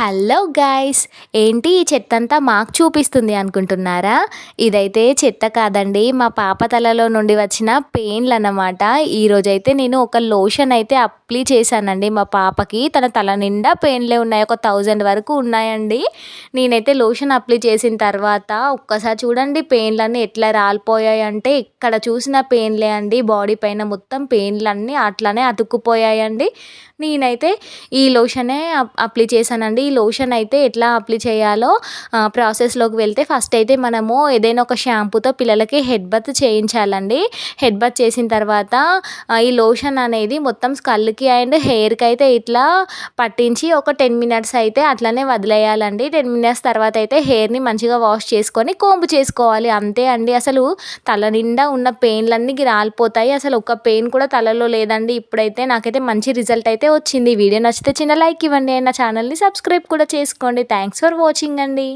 Hello guys ఏంటి ఈ చెత్త అంతా మాకు చూపిస్తుంది అనుకుంటున్నారా? ఇదైతే చెత్త కాదండి మా పాప తలలో నుండి వచ్చిన పెయిన్లు అన్నమాట ఈరోజైతే నేను ఒక లోషన్ అయితే అప్లై చేశానండి మా పాపకి. తన తల నిండా పెయిన్లే ఉన్నాయి ఒక థౌజండ్ వరకు ఉన్నాయండి. నేనైతే లోషన్ అప్లై చేసిన తర్వాత ఒక్కసారి చూడండి పెయిన్లన్నీ ఎట్లా రాలిపోయాయి అంటే ఇక్కడ చూసిన పెయిన్లే అండి. బాడీ పైన మొత్తం పెయిన్లన్నీ అట్లానే అతుక్కుపోయాయండి. నేనైతే ఈ లోషనే అప్లై చేశానండి. లోషన్ అయితే ఎట్లా అప్లై చేయాలో ప్రాసెస్లోకి వెళ్తే ఫస్ట్ అయితే మనము ఏదైనా ఒక షాంపూతో పిల్లలకి హెడ్ బత్ చేయించాలండి. హెడ్ బత్ చేసిన తర్వాత ఈ లోషన్ అనేది మొత్తం స్కల్కి అండ్ హెయిర్కి అయితే ఇట్లా పట్టించి ఒక టెన్ మినిట్స్ అయితే అట్లనే వదిలేయాలండి. టెన్ మినిట్స్ తర్వాత అయితే హెయిర్ని మంచిగా వాష్ చేసుకొని కోంబు చేసుకోవాలి. అంతే అండి. అసలు తల నిండా ఉన్న పెయిన్లన్నీ రాలిపోతాయి. అసలు ఒక పెయిన్ కూడా తలలో లేదండి. ఇప్పుడైతే నాకైతే మంచి రిజల్ట్ అయితే వచ్చింది. వీడియో నచ్చితే చిన్న లైక్ ఇవ్వండి. నా ఛానల్ని సబ్స్క్రైబ్ కూడా చేసుకోండి. థ్యాంక్స్ ఫర్ వాచింగ్ అండి.